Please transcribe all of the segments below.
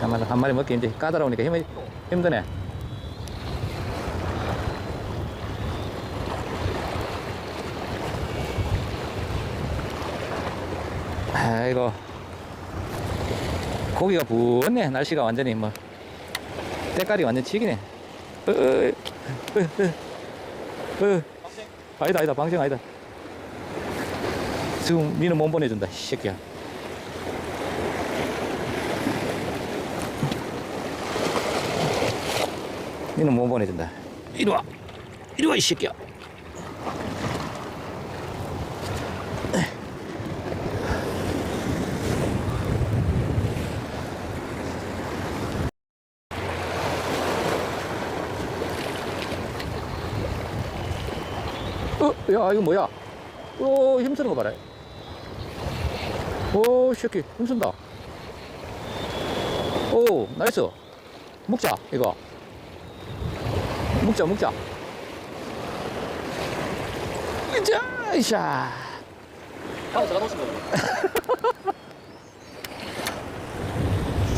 참말로 한 마리 먹기 이제 까다로우니까 힘이 힘드네. 아이고. 고기가 부었네. 날씨가 완전히 뭐 때깔이 완전 치기네. 아니다 아니다. 방생 아니다. 지금 니는 못 보내준다 이 새끼야 니는 못 보내준다 이리 와 이리 와 이 새끼야 어, 야, 이거 뭐야? 오, 힘쓰는 거 봐라. 오, 새끼, 힘쓴다. 오, 나이스. 먹자, 이거. 먹자, 먹자. 으쌰, 이샤. 아, 제가 놓친 겁니다.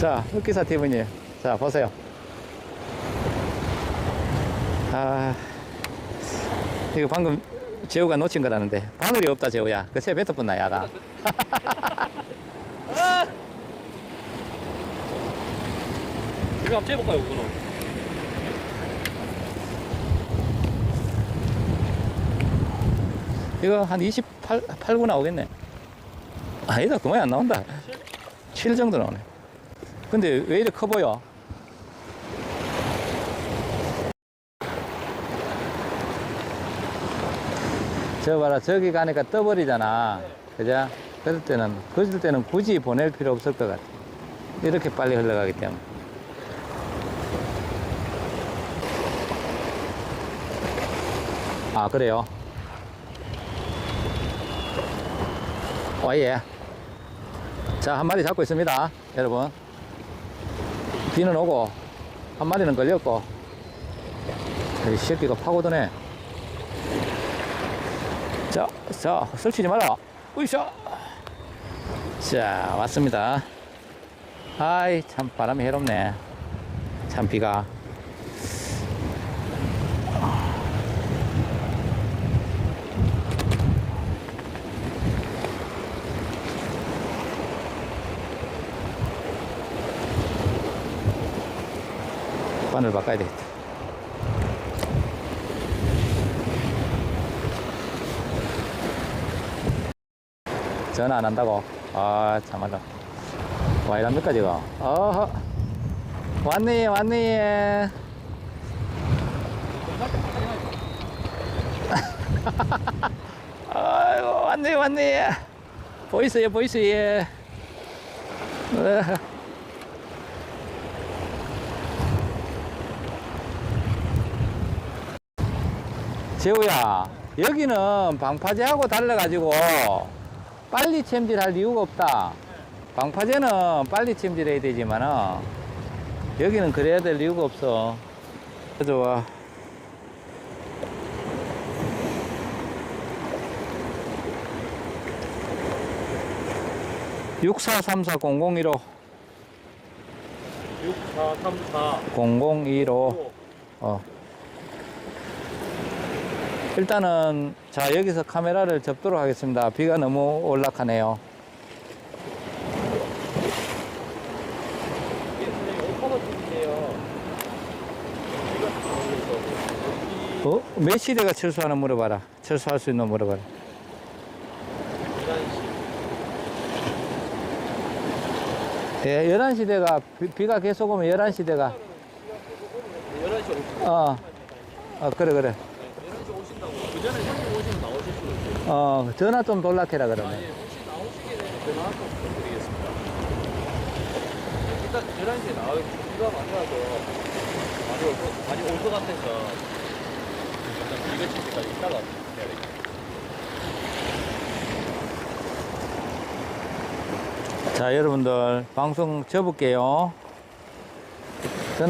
자, 흑기사 팀원님. 자, 보세요. 아, 이거 방금 재우가 놓친 거라는데. 바늘이 없다, 재우야. 그새 뱉어뿐나, 야가. 이거 한번 재볼까요, 그거는? 이거 한 28, 8구 나오겠네. 아니다, 그만이 안 나온다. 7 정도 나오네. 근데 왜 이렇게 커 보여? 저 봐라, 저기 가니까 떠버리잖아. 그죠? 그럴 때는, 그럴 때는 굳이 보낼 필요 없을 것 같아. 이렇게 빨리 흘러가기 때문에. 아, 그래요? 어, 예. 자, 한 마리 잡고 있습니다. 여러분. 비는 오고, 한 마리는 걸렸고, 이 새끼가 파고드네. 자, 자, 설치지 마라. 으쌰. 자, 왔습니다. 아이, 참 바람이 해롭네. 참 비가. 바늘 바꿔야 되겠다. 전화 안 한다고? 아, 참말로. 와, 이랍니까, 지금? 어허. 왔네, 왔네. 아이고, 왔네, 왔네. 보이스예, 보이스예. 재우야, 여기는 방파제하고 달라가지고 빨리 챔질할 이유가 없다. 방파제는 빨리 챔질해야 되지만은 여기는 그래야 될 이유가 없어. 좋아. 육사삼사공공일오 6434. 공공일오 어. 일단은 자 여기서 카메라를 접도록 하겠습니다. 비가 너무. 이거 어? 몇 시대가 철수하는 물어봐라. 철수할 수 있는 물어봐라. 11시. 예, 11시 대가 비, 가 계속 오면 11시 대가 11시 오시면, 어, 어 그래 그래 11시 오신다고. 그 전에 형님 오시면 나오실 수도 있어요. 어 전화 좀 돌락해라 그러면 아니, 혹시 나오시게 되면 전화 한번 부탁드리겠습니다. 일단 11시에 나와요. 비가 많이 와서 많이 올 것, 많이 올 것 같아서 일단 비가 칠 때까지 있다가 해야 되겠다. 자 여러분들 방송 접을게요